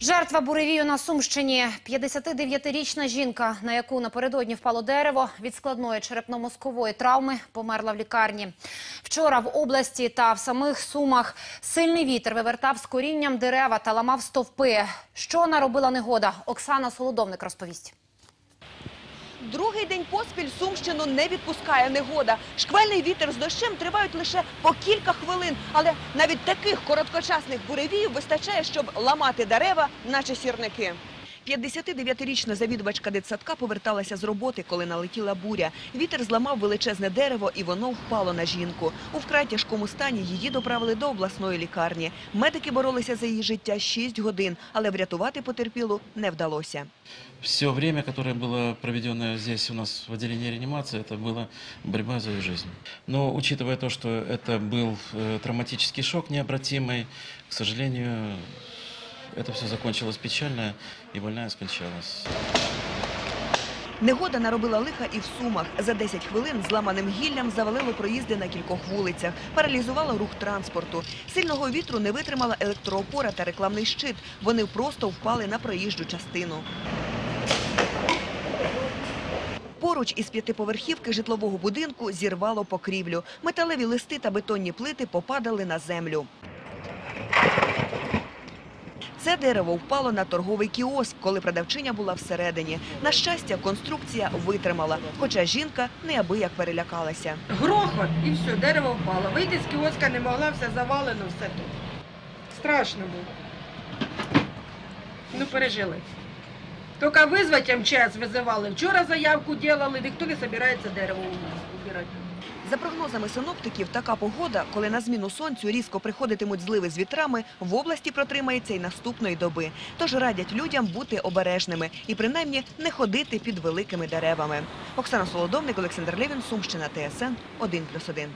Жертва буревію на Сумщині. 59-річна жінка, на яку напередодні впало дерево, від складної черепно-мозкової травми померла в лікарні. Вчора в області та в самих Сумах сильний вітер вивертав з корінням дерева та ламав стовпи. Що наробила негода? Оксана Солодовник розповість. Другий день поспіль Сумщину не відпускає негода. Шквальний вітер з дощем тривають лише по кілька хвилин. Але навіть таких короткочасних буревіїв вистачає, щоб ламати дерева, наче сірники. 59-річна завідувачка дитсадка поверталася з роботи, коли налетіла буря. Вітер зламав величезне дерево, і воно впало на жінку. У вкрай тяжкому стані її доправили до обласної лікарні. Медики боролися за її життя 6 годин, але врятувати потерпілу не вдалося. Все время, которое было проведено здесь у нас в отделении реанимации, это была борьба за ее жизнь. Но учитывая то, что это был э, травматический шок необратимый, к сожалению, это все закончилось печально, и больная скончалась. Негода наробила лиха і в Сумах. За 10 хвилин зламаним гіллям завалило проїзди на кількох вулицях, паралізувало рух транспорту. Сильного вітру не витримала електроопора та рекламний щит. Вони просто впали на проїжджу частину. Поруч із п'ятиповерхівки житлового будинку зірвало покрівлю. Металеві листи та бетонні плити попадали на землю. Це дерево впало на торговий кіоск, коли продавчиня була всередині. На щастя, конструкція витримала, хоча жінка неабияк перелякалася. Грохот і все, дерево впало. Вийти з кіоска не могла, все завалено, все тут. Страшно було. Ну, пережили. Тільки визвати МЧС визивали. Вчора заявку робили, ніхто не збирається дерево убирати. За прогнозами синоптиків, така погода, коли на зміну сонцю різко приходитимуть зливи з вітрами, в області протримається й наступної доби. Тож радять людям бути обережними і принаймні не ходити під великими деревами. Оксана Солодовник, Олександр Левін, Сумщина, ТСН 1+,1.